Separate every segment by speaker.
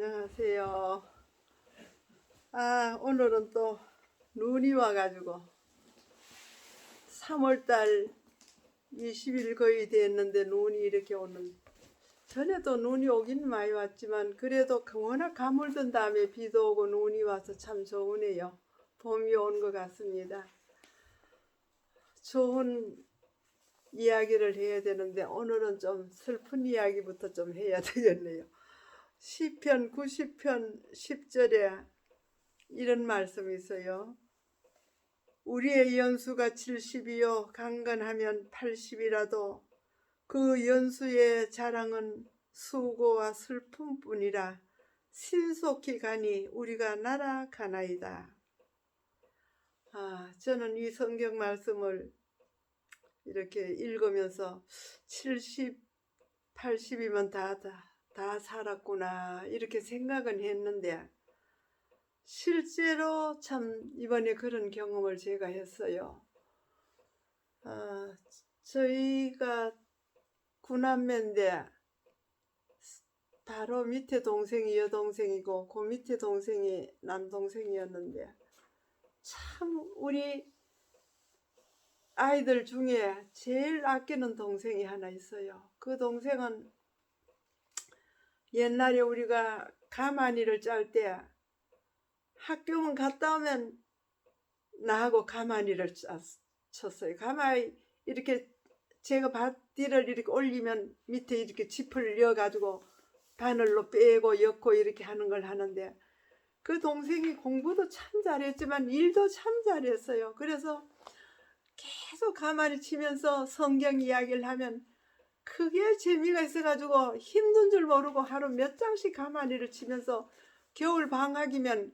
Speaker 1: 안녕하세요. 아, 오늘은 또 눈이 와가지고 3월달 20일 거의 됐는데 눈이 이렇게 오는 전에도 눈이 오긴 많이 왔지만 그래도 워낙 가물던 다음에 비도 오고 눈이 와서 참 좋으네요. 봄이 온 것 같습니다. 좋은 이야기를 해야 되는데 오늘은 좀 슬픈 이야기부터 좀 해야 되겠네요. 시편 90편 10절에 이런 말씀이 있어요. 우리의 연수가 70이요 강건하면 80이라도 그 연수의 자랑은 수고와 슬픔뿐이라 신속히 가니 우리가 날아가나이다. 아, 저는 이 성경 말씀을 이렇게 읽으면서 70, 80이면 다, 다, 다 살았구나 이렇게 생각은 했는데 실제로 참 이번에 그런 경험을 제가 했어요. 아, 저희가 구남매인데 바로 밑에 동생이 여동생이고 그 밑에 동생이 남동생이었는데 참 우리 아이들 중에 제일 아끼는 동생이 하나 있어요. 그 동생은 옛날에 우리가 가마니를 짤 때 학교만 갔다 오면 나하고 가마니를 짰, 쳤어요. 가마니 이렇게 제가 밭뒤를 이렇게 올리면 밑에 이렇게 짚을 이어가지고 바늘로 빼고 엮고 이렇게 하는 걸 하는데 그 동생이 공부도 참 잘했지만 일도 참 잘했어요. 그래서 계속 가만히 치면서 성경 이야기를 하면 크게 재미가 있어가지고 힘든 줄 모르고 하루 몇 장씩 가만히를 치면서 겨울 방학이면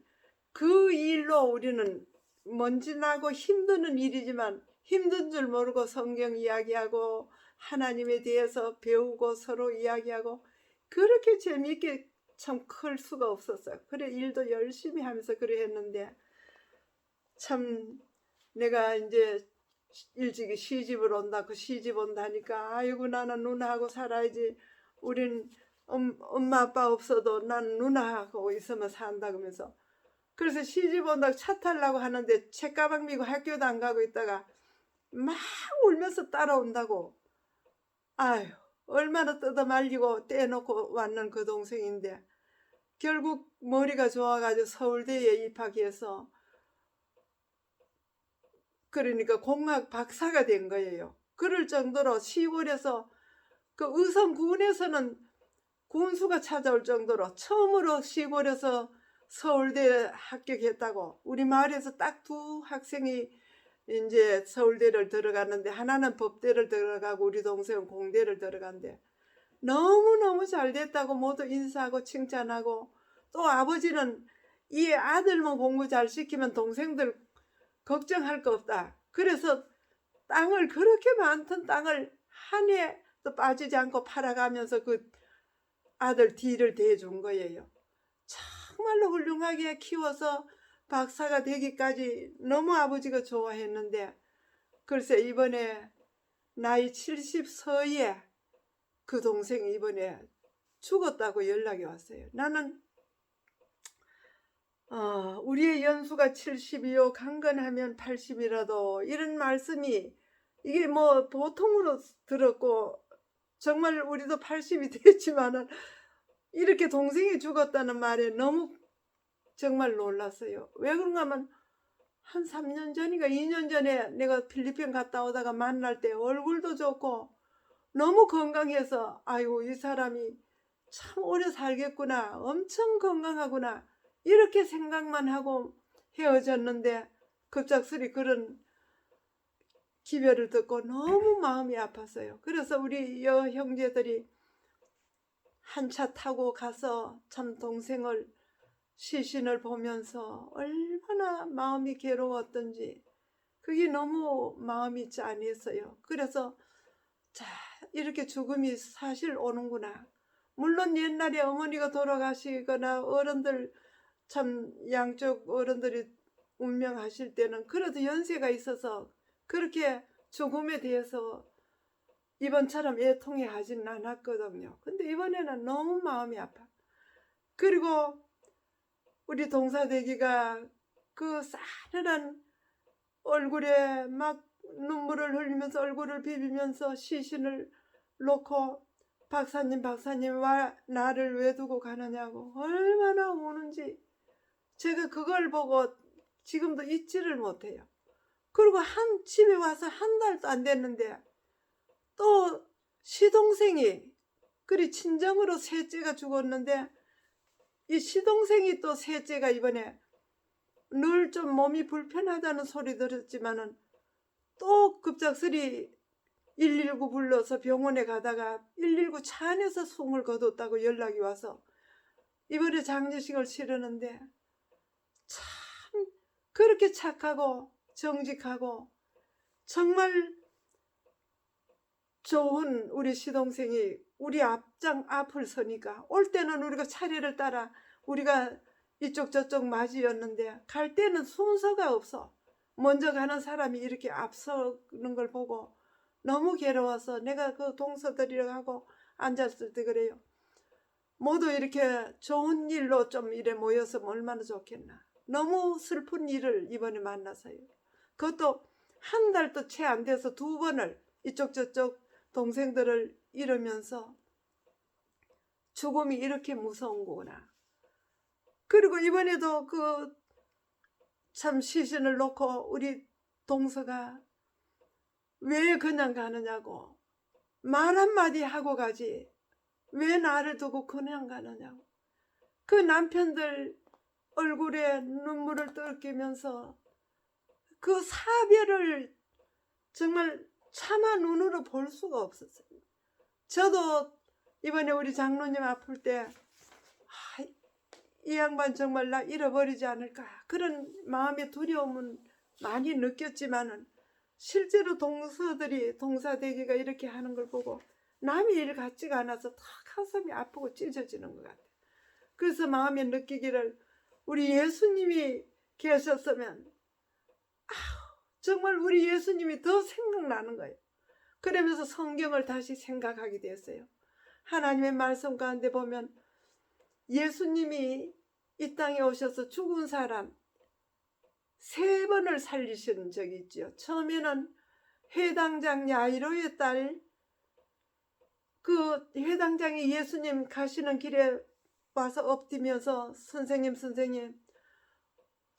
Speaker 1: 그 일로 우리는 먼지 나고 힘드는 일이지만 힘든 줄 모르고 성경 이야기하고 하나님에 대해서 배우고 서로 이야기하고 그렇게 재미있게 참 클 수가 없었어요. 그래 일도 열심히 하면서 그래 했는데 참 내가 이제 일찍이 시집을 온다. 그 시집 온다니까. 아이고 나는 누나하고 살아야지. 우린 음, 엄마 아빠 없어도 난 누나하고 있으면 산다 그러면서. 그래서 시집 온다고 차 타려고 하는데 책가방 미고 학교도 안 가고 있다가 막 울면서 따라온다고. 아유 얼마나 뜯어 말리고 떼놓고 왔는 그 동생인데. 결국 머리가 좋아가지고 서울대에 입학해서 그러니까 공학 박사가 된 거예요. 그럴 정도로 시골에서 그 의성군에서는 군수가 찾아올 정도로 처음으로 시골에서 서울대 합격했다고 우리 마을에서 딱 두 학생이 이제 서울대를 들어갔는데 하나는 법대를 들어가고 우리 동생은 공대를 들어간대. 너무너무 잘 됐다고 모두 인사하고 칭찬하고 또 아버지는 이 아들만 공부 잘 시키면 동생들 걱정할 거 없다. 그래서 땅을 그렇게 많던 땅을 한 해도 빠지지 않고 팔아가면서 그 아들 뒤를 대준 거예요. 정말로 훌륭하게 키워서 박사가 되기까지 너무 아버지가 좋아했는데 글쎄 이번에 나이 70서에 그 동생이 이번에 죽었다고 연락이 왔어요. 나는 어, 우리의 연수가 70이요 강건하면 80이라도 이런 말씀이 이게 뭐 보통으로 들었고 정말 우리도 80이 됐지만은 이렇게 동생이 죽었다는 말에 너무 정말 놀랐어요. 왜 그런가 하면 한 3년 전인가 2년 전에 내가 필리핀 갔다 오다가 만날 때 얼굴도 좋고 너무 건강해서 아이고 이 사람이 참 오래 살겠구나 엄청 건강하구나 이렇게 생각만 하고 헤어졌는데 급작스레 그런 기별을 듣고 너무 마음이 아팠어요. 그래서 우리 여 형제들이 한 차 타고 가서 참 동생을 시신을 보면서 얼마나 마음이 괴로웠던지 그게 너무 마음이 짠했어요. 그래서 자 이렇게 죽음이 사실 오는구나. 물론 옛날에 어머니가 돌아가시거나 어른들 참 양쪽 어른들이 운명하실 때는 그래도 연세가 있어서 그렇게 죽음에 대해서 이번처럼 애통해 하진 않았거든요. 근데 이번에는 너무 마음이 아파. 그리고 우리 동사대기가 그 싸늘한 얼굴에 막 눈물을 흘리면서 얼굴을 비비면서 시신을 놓고 박사님 박사님 와 나를 왜 두고 가느냐고 얼마나 우는지 제가 그걸 보고 지금도 잊지를 못해요. 그리고 한 집에 와서 한 달도 안 됐는데 또 시동생이 그리 친정으로 셋째가 죽었는데 이 시동생이 또 셋째가 이번에 늘 좀 몸이 불편하다는 소리 들었지만은 또 급작스리 119 불러서 병원에 가다가 119 차 안에서 숨을 거뒀다고 연락이 와서 이번에 장례식을 치르는데 참 그렇게 착하고 정직하고 정말 좋은 우리 시동생이 우리 앞장 앞을 서니까 올 때는 우리가 차례를 따라 우리가 이쪽 저쪽 맞이였는데 갈 때는 순서가 없어. 먼저 가는 사람이 이렇게 앞서는 걸 보고 너무 괴로워서 내가 그 동서들이라고 하고 앉았을 때 그래요. 모두 이렇게 좋은 일로 좀 이래 모여서 얼마나 좋겠나. 너무 슬픈 일을 이번에 만나서요. 그것도 한 달도 채 안 돼서 두 번을 이쪽 저쪽 동생들을 잃으면서 죽음이 이렇게 무서운 거구나. 그리고 이번에도 그 참 시신을 놓고 우리 동서가 왜 그냥 가느냐고 말 한마디 하고 가지 왜 나를 두고 그냥 가느냐고 그 남편들 얼굴에 눈물을 떨기면서 그 사별을 정말 차마 눈으로 볼 수가 없었어요. 저도 이번에 우리 장로님 아플 때, 아, 이 양반 정말 나 잃어버리지 않을까. 그런 마음의 두려움은 많이 느꼈지만은, 실제로 동서들이, 동사대기가 이렇게 하는 걸 보고, 남의 일 같지가 않아서 다 가슴이 아프고 찢어지는 것 같아요. 그래서 마음에 느끼기를, 우리 예수님이 계셨으면, 아우, 정말 우리 예수님이 더 생각나는 거예요. 그러면서 성경을 다시 생각하게 됐어요. 하나님의 말씀 가운데 보면 예수님이 이 땅에 오셔서 죽은 사람 세 번을 살리신 적이 있죠. 처음에는 회당장 야이로의 딸, 그 회당장이 예수님 가시는 길에 와서 엎디면서 선생님, 선생님,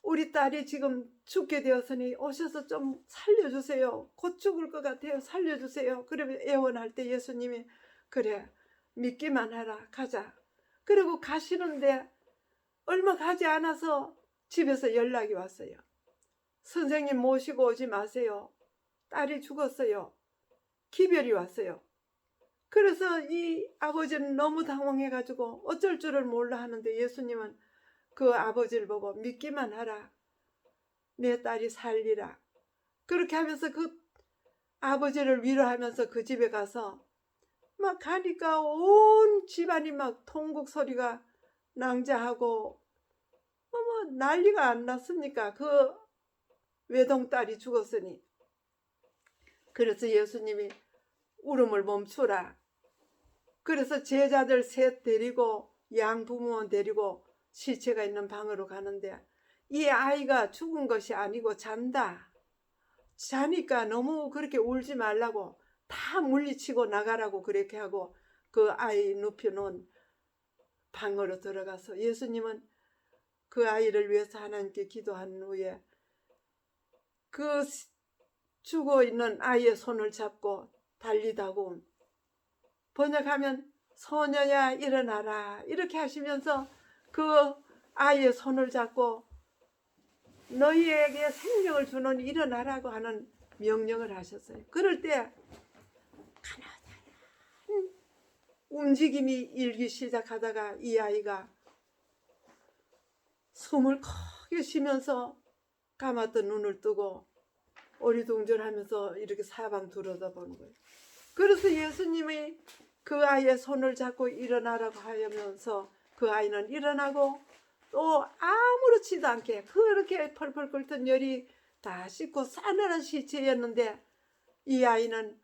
Speaker 1: 우리 딸이 지금 죽게 되었으니 오셔서 좀 살려주세요. 곧 죽을 것 같아요. 살려주세요. 그러면 애원할 때 예수님이 그래 믿기만 하라 가자. 그리고 가시는데 얼마 가지 않아서 집에서 연락이 왔어요. 선생님 모시고 오지 마세요. 딸이 죽었어요. 기별이 왔어요. 그래서 이 아버지는 너무 당황해가지고 어쩔 줄을 몰라 하는데 예수님은 그 아버지를 보고 믿기만 하라. 내 딸이 살리라. 그렇게 하면서 그 아버지를 위로하면서 그 집에 가서 막 가니까 온 집안이 막 통곡 소리가 낭자하고 어머 난리가 안 났습니까? 그 외동딸이 죽었으니. 그래서 예수님이 울음을 멈추라. 그래서 제자들 셋 데리고 양 부모원 데리고 시체가 있는 방으로 가는데 이 아이가 죽은 것이 아니고 잔다. 자니까 너무 그렇게 울지 말라고 다 물리치고 나가라고 그렇게 하고 그 아이 눕혀놓은 방으로 들어가서 예수님은 그 아이를 위해서 하나님께 기도한 후에 그 죽어 있는 아이의 손을 잡고 달리다고 번역하면 소녀야 일어나라 이렇게 하시면서 그 아이의 손을 잡고 너희에게 생명을 주는 일어나라고 하는 명령을 하셨어요. 그럴 때 움직임이 일기 시작하다가 이 아이가 숨을 크게 쉬면서 감았던 눈을 뜨고 어리둥절하면서 이렇게 사방 들여다보는 거예요. 그래서 예수님이 그 아이의 손을 잡고 일어나라고 하면서 그 아이는 일어나고 또 아무렇지도 않게 그렇게 펄펄 끓던 열이 다 씻고 싸늘한 시체였는데 이 아이는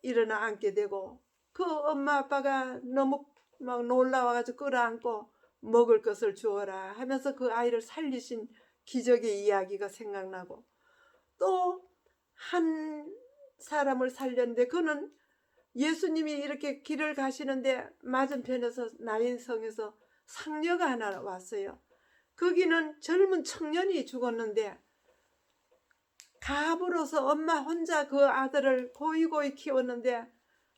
Speaker 1: 일어나 앉게 되고 그 엄마 아빠가 너무 막 놀라워가지고 끌어안고 먹을 것을 주어라 하면서 그 아이를 살리신 기적의 이야기가 생각나고 또 한 사람을 살렸는데 그는 예수님이 이렇게 길을 가시는데 맞은편에서 나인성에서 상녀가 하나 왔어요. 거기는 젊은 청년이 죽었는데 가부로서 엄마 혼자 그 아들을 고이고이 키웠는데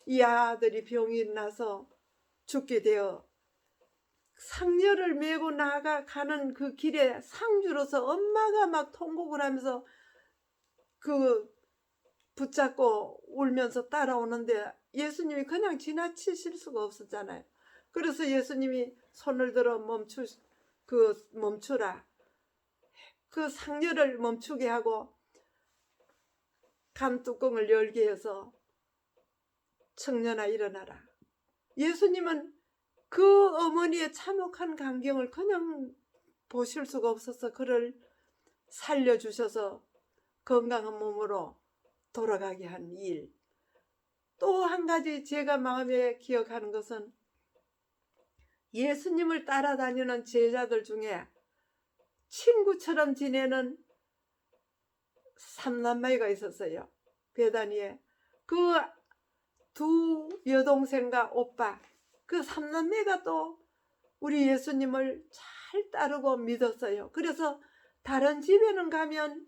Speaker 1: 이 아들이 병이 나서 죽게 되어 상녀를 메고 나가 가는 그 길에 상주로서 엄마가 막 통곡을 하면서 그 붙잡고 울면서 따라오는데 예수님이 그냥 지나치실 수가 없었잖아요. 그래서 예수님이 손을 들어 멈추 그 멈추라. 그 상녀를 멈추게 하고 간 뚜껑을 열게 해서 청년아 일어나라. 예수님은 그 어머니의 참혹한 광경을 그냥 보실 수가 없어서 그를 살려주셔서 건강한 몸으로 돌아가게 한 일. 또 한 가지 제가 마음에 기억하는 것은 예수님을 따라다니는 제자들 중에 친구처럼 지내는 삼남매가 있었어요. 베다니에. 그 두 여동생과 오빠, 그 삼남매가 또 우리 예수님을 잘 따르고 믿었어요. 그래서 다른 집에는 가면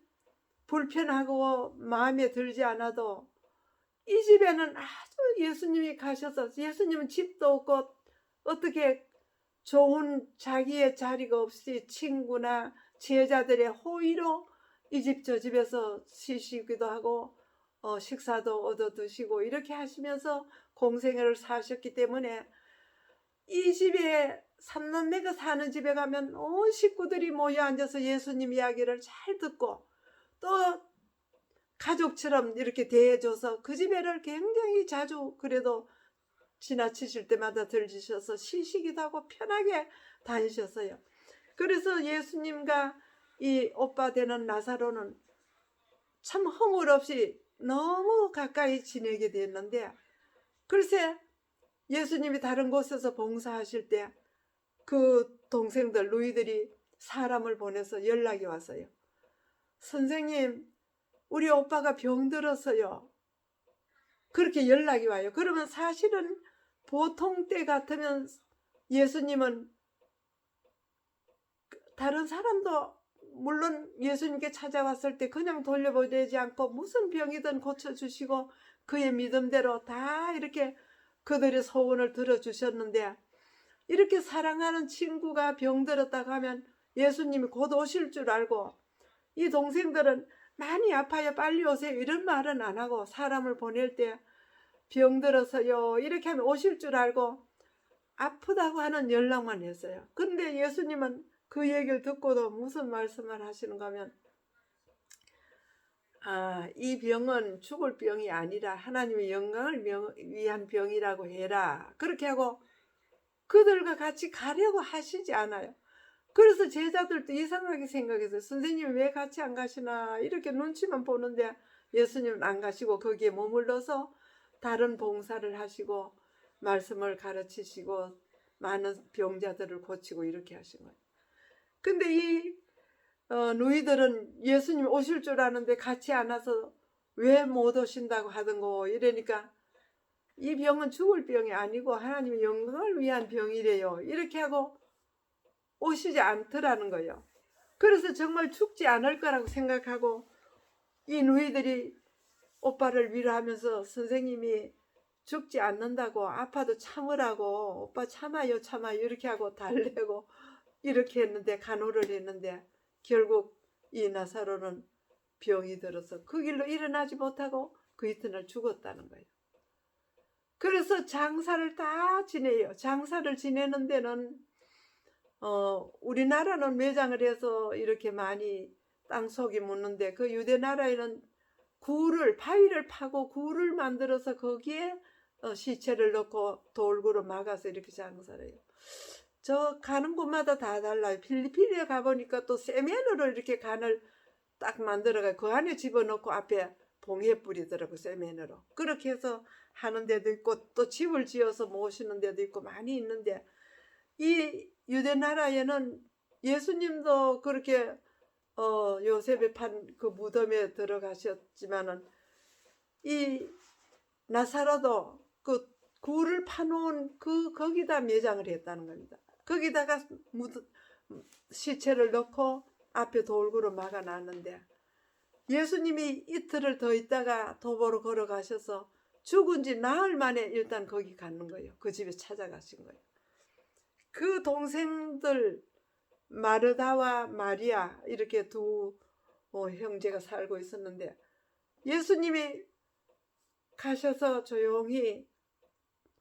Speaker 1: 불편하고 마음에 들지 않아도 이 집에는 아주 예수님이 가셔서 예수님은 집도 없고 어떻게 좋은 자기의 자리가 없이 친구나 제자들의 호의로 이 집 저 집에서 쉬시기도 하고 어, 식사도 얻어 드시고 이렇게 하시면서 공생애를 사셨기 때문에 이 집에 삼남매가 사는 집에 가면 온 식구들이 모여 앉아서 예수님 이야기를 잘 듣고 또 가족처럼 이렇게 대해줘서 그 집에를 굉장히 자주 그래도 지나치실 때마다 들으셔서 쉬시기도 하고 편하게 다니셨어요. 그래서 예수님과 이 오빠 되는 나사로는 참 허물 없이 너무 가까이 지내게 됐는데 글쎄 예수님이 다른 곳에서 봉사하실 때 그 동생들 누이들이 사람을 보내서 연락이 왔어요. 선생님, 우리 오빠가 병들었어요. 그렇게 연락이 와요. 그러면 사실은 보통 때 같으면 예수님은 다른 사람도 물론 예수님께 찾아왔을 때 그냥 돌려보내지 않고 무슨 병이든 고쳐주시고 그의 믿음대로 다 이렇게 그들의 소원을 들어주셨는데 이렇게 사랑하는 친구가 병들었다고 하면 예수님이 곧 오실 줄 알고 이 동생들은 많이 아파요 빨리 오세요 이런 말은 안 하고 사람을 보낼 때 병들어서요 이렇게 하면 오실 줄 알고 아프다고 하는 연락만 했어요 근데 예수님은 그 얘기를 듣고도 무슨 말씀을 하시는가 하면 아, 이 병은 죽을 병이 아니라 하나님의 영광을 명- 위한 병이라고 해라. 그렇게 하고 그들과 같이 가려고 하시지 않아요. 그래서 제자들도 이상하게 생각해서 선생님 왜 같이 안 가시나 이렇게 눈치만 보는데 예수님은 안 가시고 거기에 머물러서 다른 봉사를 하시고 말씀을 가르치시고 많은 병자들을 고치고 이렇게 하신 거예요. 근데 이 어, 누이들은 예수님 오실 줄 아는데 같이 안 와서 왜 못 오신다고 하던고 이러니까 이 병은 죽을 병이 아니고 하나님의 영광을 위한 병이래요. 이렇게 하고 오시지 않더라는 거예요. 그래서 정말 죽지 않을 거라고 생각하고 이 누이들이 오빠를 위로하면서 선생님이 죽지 않는다고 아파도 참으라고 오빠 참아요 참아요 이렇게 하고 달래고 이렇게 했는데 간호를 했는데 결국 이 나사로는 병이 들어서 그 길로 일어나지 못하고 그 이튿날 죽었다는 거예요. 그래서 장사를 다 지내요. 장사를 지내는 데는 어 우리나라는 매장을 해서 이렇게 많이 땅속이 묻는데 그 유대 나라에는 굴을 바위를 파고 굴을 만들어서 거기에 어, 시체를 넣고 돌구로 막아서 이렇게 장사를 해요. 저 가는 곳마다 다 달라요. 필리핀에 가보니까 또 세면으로 이렇게 간을 딱 만들어가 그 안에 집어넣고 앞에 봉에 뿌리더라고 세면으로. 그렇게 해서 하는 데도 있고 또 집을 지어서 모시는 데도 있고 많이 있는데 이 유대 나라에는 예수님도 그렇게 어, 요셉의 판 그 무덤에 들어가셨지만은 이 나사로도 그 굴을 파놓은 그 거기다 매장을 했다는 겁니다. 거기다가 무덤, 시체를 넣고 앞에 돌구로 막아놨는데 예수님이 이틀을 더 있다가 도보로 걸어가셔서 죽은 지 나흘 만에 일단 거기 가는 거예요. 그 집에 찾아가신 거예요. 그 동생들 마르다와 마리아 이렇게 두 어, 형제가 살고 있었는데 예수님이 가셔서 조용히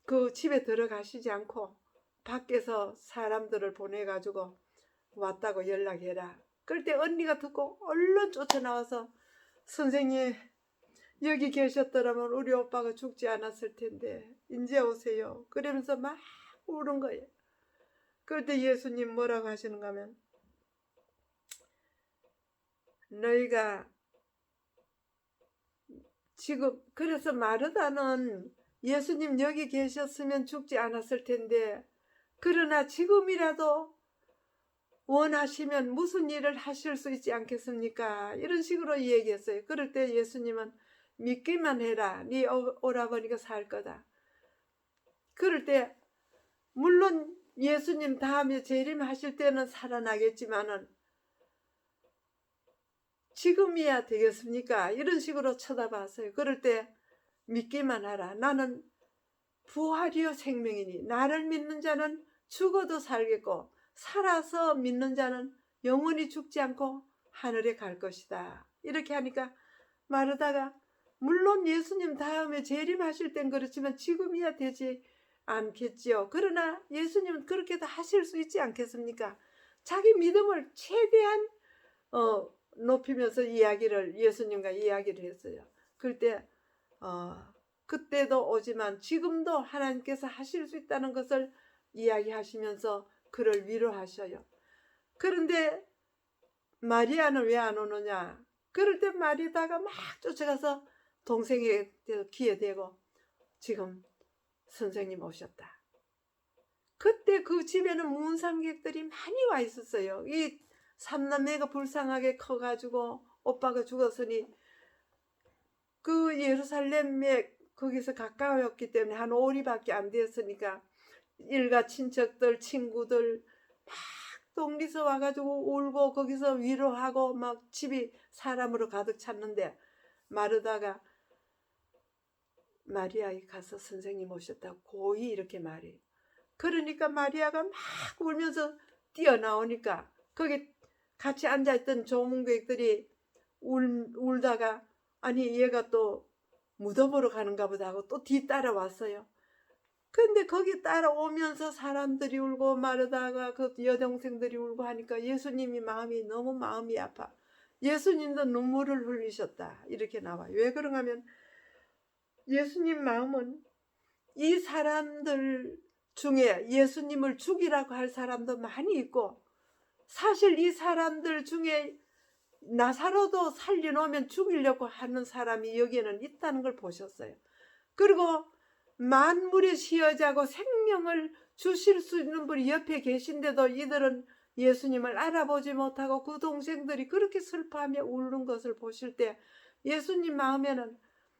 Speaker 1: 그 집에 들어가시지 않고 밖에서 사람들을 보내가지고 왔다고 연락해라. 그럴 때 언니가 듣고 얼른 쫓아나와서 선생님 여기 계셨더라면 우리 오빠가 죽지 않았을 텐데 이제 오세요. 그러면서 막 우는 거예요. 때 예수님 뭐라고 하시는가 하면 너희가 지금 그래서 마르다는 예수님 여기 계셨으면 죽지 않았을 텐데 그러나 지금이라도 원하시면 무슨 일을 하실 수 있지 않겠습니까? 이런 식으로 얘기했어요. 그럴 때 예수님은 믿기만 해라. 네 오- 오라버니가 살 거다. 그럴 때 물론 예수님 다음에 재림하실 때는 살아나겠지만은 지금이야 되겠습니까? 이런 식으로 쳐다봤어요. 그럴 때 믿기만 하라. 나는 부활이요 생명이니 나를 믿는 자는 죽어도 살겠고 살아서 믿는 자는 영원히 죽지 않고 하늘에 갈 것이다. 이렇게 하니까 마르다가 물론 예수님 다음에 재림하실 땐 그렇지만 지금이야 되지 않겠지요. 그러나 예수님은 그렇게도 하실 수 있지 않겠습니까? 자기 믿음을 최대한 어, 높이면서 이야기를 예수님과 이야기를 했어요. 그때 어, 그때도 오지만 지금도 하나님께서 하실 수 있다는 것을 이야기하시면서 그를 위로하셔요. 그런데 마리아는 왜 안 오느냐? 그럴 때 마리다가 막 쫓아가서 귀에 대고 지금 선생님 오셨다. 그때 그 집에는 문상객들이 많이 와 있었어요. 이 삼남매가 불쌍하게 커가지고 오빠가 죽었으니 그 예루살렘에 거기서 가까웠기 때문에 한 오리밖에 안 되었으니까 일가 친척들 친구들 막 동리서 와가지고 울고 거기서 위로하고 막 집이 사람으로 가득 찼는데 마르다가 마리아에 가서 선생님 오셨다고 고이 이렇게 말해요. 그러니까 마리아가 막 울면서 뛰어나오니까 거기 같이 앉아있던 조문객들이 울, 울다가 아니 얘가 또 무덤으로 가는가 보다 하고 또 뒤따라왔어요. 근데 거기 따라오면서 사람들이 울고 마르다가 그 여동생들이 울고 하니까 예수님이 마음이 너무 마음이 아파. 예수님도 눈물을 흘리셨다. 이렇게 나와요. 왜 그런가 하면 예수님 마음은 이 사람들 중에 예수님을 죽이라고 할 사람도 많이 있고 사실 이 사람들 중에 나사로도 살려놓으면 죽이려고 하는 사람이 여기에는 있다는 걸 보셨어요. 그리고 만물의 시여자고 생명을 주실 수 있는 분이 옆에 계신데도 이들은 예수님을 알아보지 못하고 그 동생들이 그렇게 슬퍼하며 울는 것을 보실 때 예수님 마음에는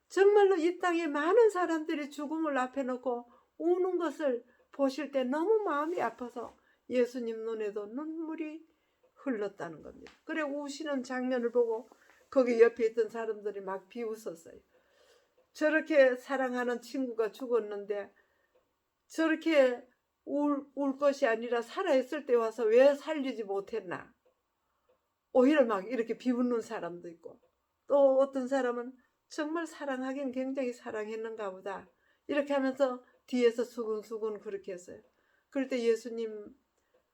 Speaker 1: 정말로 이 땅에 많은 사람들이 죽음을 앞에 놓고 우는 것을 보실 때 너무 마음이 아파서 예수님 눈에도 눈물이 흘렀다는 겁니다. 그래 우시는 장면을 보고 거기 옆에 있던 사람들이 막 비웃었어요. 저렇게 사랑하는 친구가 죽었는데 저렇게 울, 울 것이 아니라 살아있을 때 와서 왜 살리지 못했나? 오히려 막 이렇게 비웃는 사람도 있고 또 어떤 사람은 정말 사랑하긴 굉장히 사랑했는가 보다. 이렇게 하면서 뒤에서 수근수근 그렇게 했어요. 그럴 때 예수님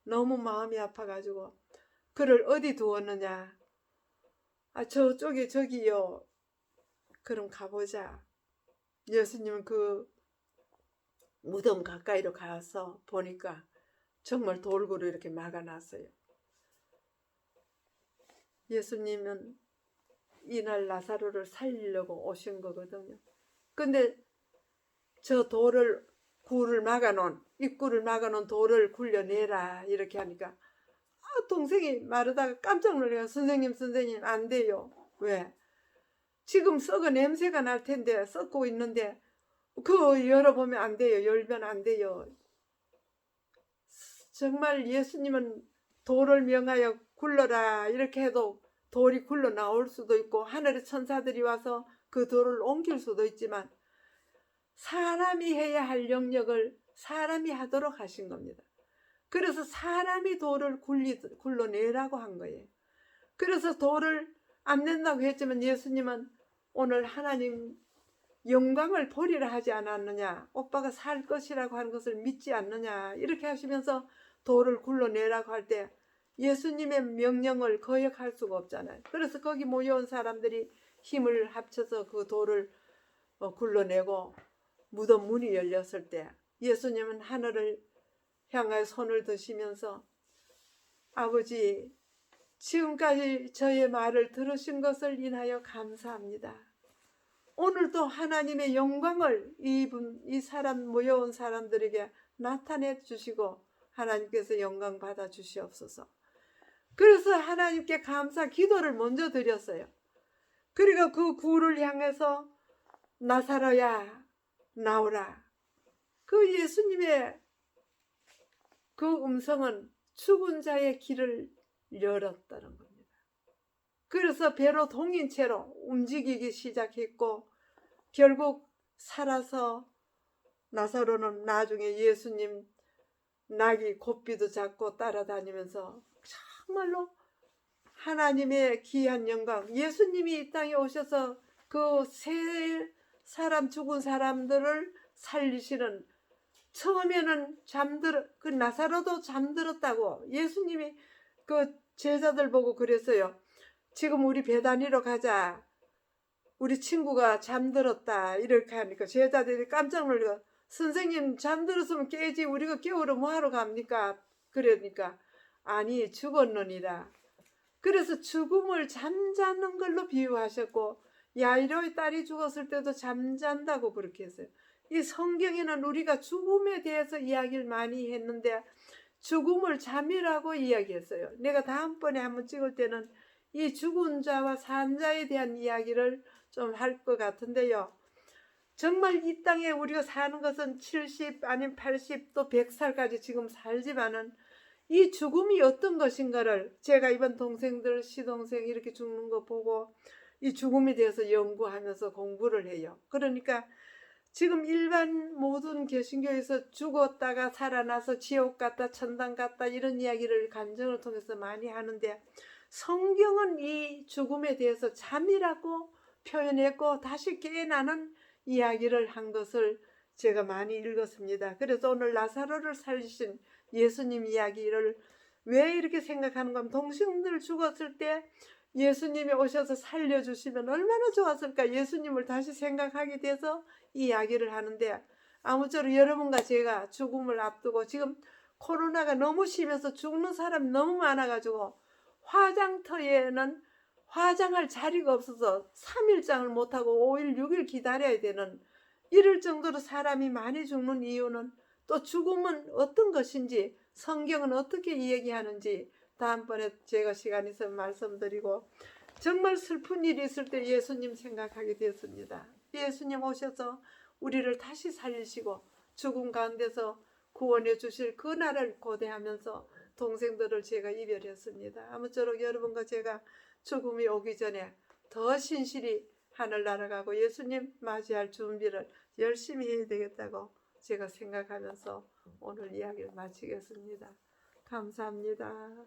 Speaker 1: 너무 마음이 아파가지고 그를 어디 두었느냐? 아, 저쪽에 저기요. 그럼 가보자. 예수님은 그 무덤 가까이로 가서 보니까 정말 돌구로 이렇게 막아놨어요. 예수님은 이날 나사로를 살리려고 오신 거거든요. 근데 저 돌을 굴을 막아놓은 입구를 막아놓은 돌을 굴려내라 이렇게 하니까 아, 동생이 마르다가 깜짝 놀래요. 선생님 선생님 안 돼요. 왜? 지금 썩은 냄새가 날 텐데 썩고 있는데 그거 열어보면 안 돼요. 열면 안 돼요. 정말 예수님은 돌을 명하여 굴러라 이렇게 해도 돌이 굴러 나올 수도 있고 하늘의 천사들이 와서 그 돌을 옮길 수도 있지만 사람이 해야 할 영역을 사람이 하도록 하신 겁니다. 그래서 사람이 돌을 굴리, 굴러내라고 한 거예요. 그래서 돌을 안 낸다고 했지만 예수님은 오늘 하나님 영광을 보리라 하지 않았느냐 오빠가 살 것이라고 하는 것을 믿지 않느냐 이렇게 하시면서 돌을 굴러내라고 할때 예수님의 명령을 거역할 수가 없잖아요. 그래서 거기 모여온 사람들이 힘을 합쳐서 그 돌을 어, 굴러내고 무덤 문이 열렸을 때 예수님은 하늘을 향하여 손을 드시면서 아버지 지금까지 저의 말을 들으신 것을 인하여 감사합니다. 오늘도 하나님의 영광을 이분 이 사람 모여온 사람들에게 나타내 주시고 하나님께서 영광 받아 주시옵소서. 그래서 하나님께 감사 기도를 먼저 드렸어요. 그리고 그 굴을 향해서 나사로야 나오라. 그 예수님의 그 음성은 죽은 자의 길을 열었다는 겁니다. 그래서 배로 동인 채로 움직이기 시작했고 결국 살아서 나사로는 나중에 예수님 낙이 고삐도 잡고 따라다니면서 정말로 하나님의 귀한 영광 예수님이 이 땅에 오셔서 그 세 사람 죽은 사람들을 살리시는 처음에는 잠들 그 나사로도 잠들었다고 예수님이 그 제자들 보고 그랬어요. 지금 우리 배단위로 가자. 우리 친구가 잠들었다. 이렇게 하니까 제자들이 깜짝 놀라. 선생님 잠들었으면 깨지. 우리가 깨우러 뭐하러 갑니까? 그러니까 아니 죽었느니라. 그래서 죽음을 잠자는 걸로 비유하셨고 야이로의 딸이 죽었을 때도 잠잔다고 그렇게 했어요. 이 성경에는 우리가 죽음에 대해서 이야기를 많이 했는데 죽음을 잠이라고 이야기했어요. 내가 다음번에 한번 찍을 때는 이 죽은 자와 산 자에 대한 이야기를 좀 할 것 같은데요. 정말 이 땅에 우리가 사는 것은 70 아니면 80 또 100살까지 지금 살지만은 이 죽음이 어떤 것인가를 제가 이번 동생들 시동생 이렇게 죽는 거 보고 이 죽음에 대해서 연구하면서 공부를 해요. 그러니까 지금 일반 모든 개신교에서 죽었다가 살아나서 지옥 갔다 천당 갔다 이런 이야기를 간증을 통해서 많이 하는데 성경은 이 죽음에 대해서 잠이라고 표현했고 다시 깨어나는 이야기를 한 것을 제가 많이 읽었습니다. 그래서 오늘 나사로를 살리신 예수님 이야기를 왜 이렇게 생각하는 건 동생들 죽었을 때 예수님이 오셔서 살려주시면 얼마나 좋았을까? 예수님을 다시 생각하게 돼서 이 이야기를 하는데 아무쪼록 여러분과 제가 죽음을 앞두고 지금 코로나가 너무 심해서 죽는 사람이 너무 많아가지고 화장터에는 화장할 자리가 없어서 3일장을 못하고 5일, 6일 기다려야 되는 이럴 정도로 사람이 많이 죽는 이유는 또 죽음은 어떤 것인지 성경은 어떻게 이야기하는지 다음번에 제가 시간 있으면 말씀드리고 정말 슬픈 일이 있을 때 예수님 생각하게 되었습니다. 예수님 오셔서 우리를 다시 살리시고 죽음 가운데서 구원해 주실 그 날을 고대하면서 동생들을 제가 이별했습니다. 아무쪼록 여러분과 제가 죽음이 오기 전에 더 신실히 하늘 날아가고 예수님 맞이할 준비를 열심히 해야 되겠다고 제가 생각하면서 오늘 이야기를 마치겠습니다. 감사합니다.